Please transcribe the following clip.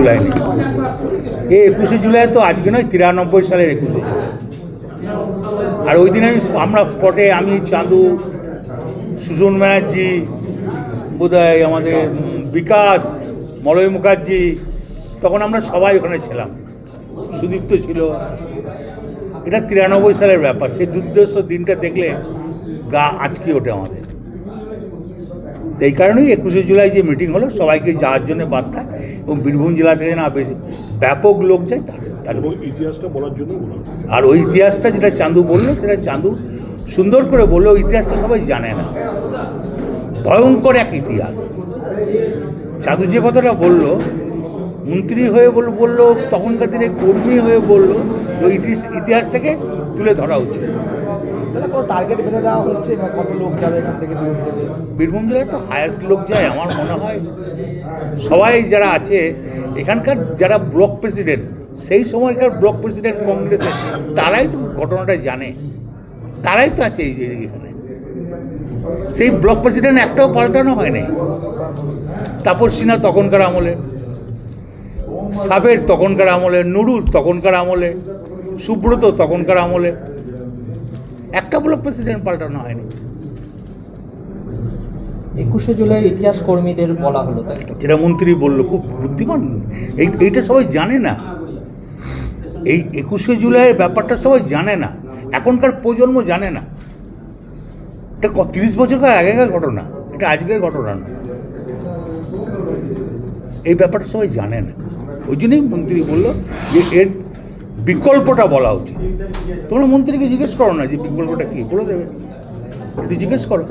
জুলাই নেই এই একুশে জুলাই তো আজকে নয়, তিরানব্বই সালের একুশে জুলাই। আর ওই দিন আমি আমরা স্পটে আমি, চাঁদু, সুজন ব্যানার্জি, বোধহয় আমাদের বিকাশ, মলয় মুখার্জি, তখন আমরা সবাই ওখানে ছিলাম। সুদীপ্ত ছিল। এটা তিরানব্বই সালের ব্যাপার। সেই দুর্দর্শ দিনটা দেখলে গা আজকে ওঠে আমাদের। এই কারণেই একুশে জুলাই যে মিটিং হলো, সবাইকে যাওয়ার জন্য বার্তা। এবং বীরভূম জেলা থেকে না বেশি ব্যাপক লোক যায় তাদের এবং ইতিহাসটা বলার জন্য আর ওই ইতিহাসটা যেটা চাঁদু বলল সেটা চাঁদু সুন্দর করে বলল ওই ইতিহাসটা সবাই জানে না। ভয়ঙ্কর এক ইতিহাস। চাঁদু যে কথাটা বলল মন্ত্রী হয়ে বল বলল তখনকার দিনে কর্মী হয়ে বলল ওই ইতিহাস ইতিহাসটাকে তুলে ধরা উচিত। টার্গেট বেঁধে দেওয়া হচ্ছে কত লোক যাবে এখান বীরভূম থেকে বীরভূম জেলায় তো হায়েস্ট লোক যায়, আমার মনে হয়। সবাই যারা আছে, এখানকার যারা ব্লক প্রেসিডেন্ট সেই সময়কার ব্লক প্রেসিডেন্ট কংগ্রেসের তারাই তো ঘটনাটা জানে। তারাই তো আছে এই এখানে। সেই ব্লক প্রেসিডেন্ট একটাও পাল্টানো হয়নি। তাপস সিনহা তখনকার আমলে, সাবের তখনকার আমলে, নুরুল তখনকার আমলে, সুব্রত তখনকার আমলে একটা ব্লক প্রেসিডেন্ট পাল্টানো হয়নি। একুশে জুলাইয়ের ইতিহাস কর্মীদের বলা হলো তাই যেটা মন্ত্রী বলল খুব বুদ্ধিমান। এই এইটা সবাই জানে না। এই একুশে জুলাইয়ের ব্যাপারটা সবাই জানে না। এখনকার প্রজন্ম জানে না। এটা তিরিশ বছরকার আগেকার ঘটনা। এটা আজকের ঘটনা না। এই ব্যাপারটা সবাই জানে না। ওই জন্যই মন্ত্রী বলল যে এর বিকল্পটা বলা উচিত। তোমরা মন্ত্রীকে জিজ্ঞেস করো না যে বিকল্পটা কী? বলে দেবে। একটু জিজ্ঞেস করো।